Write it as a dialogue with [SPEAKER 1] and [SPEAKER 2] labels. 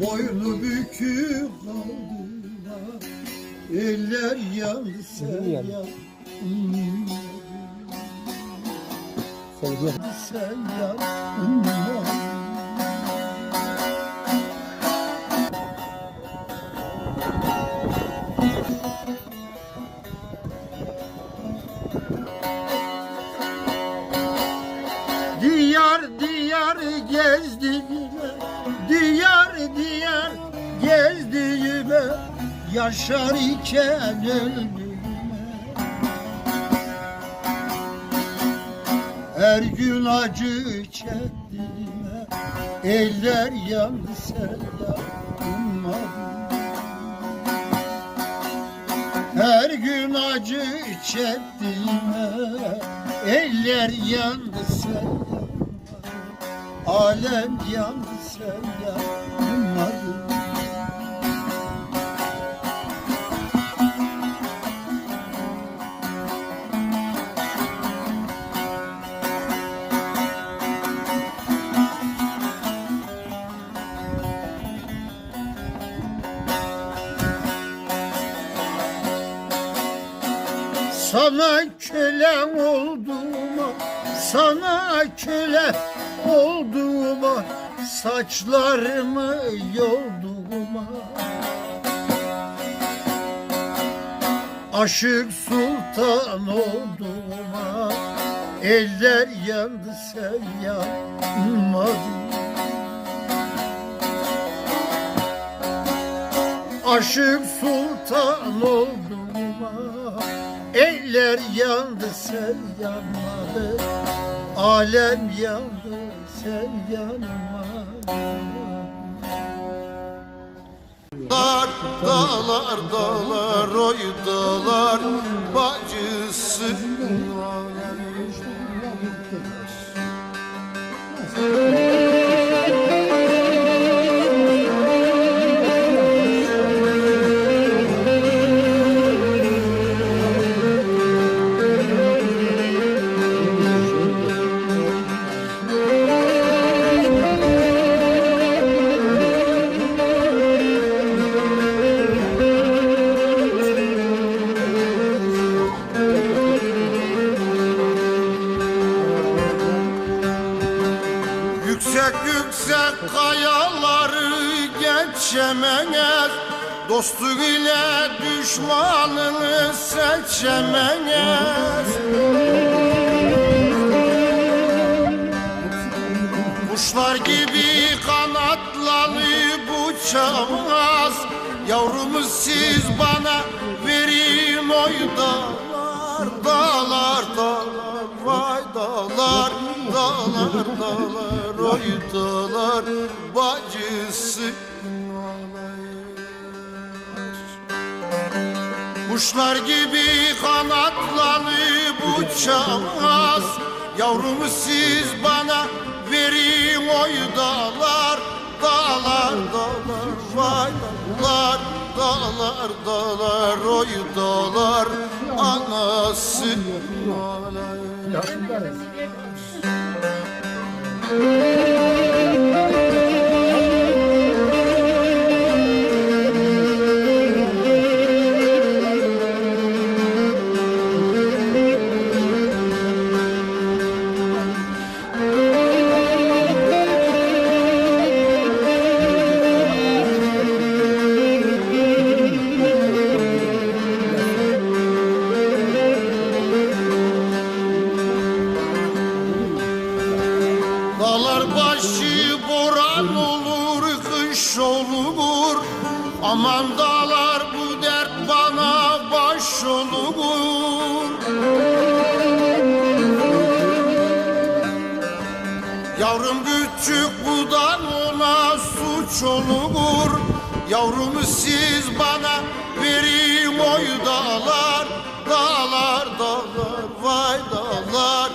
[SPEAKER 1] Boynu bükük kaldılar Eller yandı sen
[SPEAKER 2] yandı.
[SPEAKER 1] Sen yanmadın Diyar diyar gezdiğime Diyar diyar gezdiğime Yaşar iken öldüğüme Her gün acı çektiğime Eller yandı sen yanmadın her gün acı çektiğime Eller yanmadın Alem yandı sen yanmadın Sana köle olduğuma, sana köle olduğuma, saçlarımı yolduğuma. Aşık sultan olduğuma, eller yandı sen yanmadın. Aşık sultan olduğuma Eller yandı sen yanmadın Alem yandı sen yanmadın
[SPEAKER 3] Dağlar, dağlar, dağlar, oy dağlar, bacısı. Yüksek yüksek kayaları geçemez Dostu ile düşmanını seçemez Kuşlar gibi kanatlanıp uçamaz Yavrumuz siz bana verin oy Dağlar oy dağlar Bacısı Kuşlar. Gibi kanatlanıp uçamaz Yavrumu siz bana verin oy dağlar Dağlar dağlar vay dağlar Dağlar dağlar oy dağlar Anası. Ağlayır Thank you. Dağlar başı boran olur, kış olur. Aman dağlar bu dert bana baş olur. Yavrum küçük budan ona suç olur. Yavrumu siz bana verin oy dağlar, dağlar, dağlar, vay dağlar.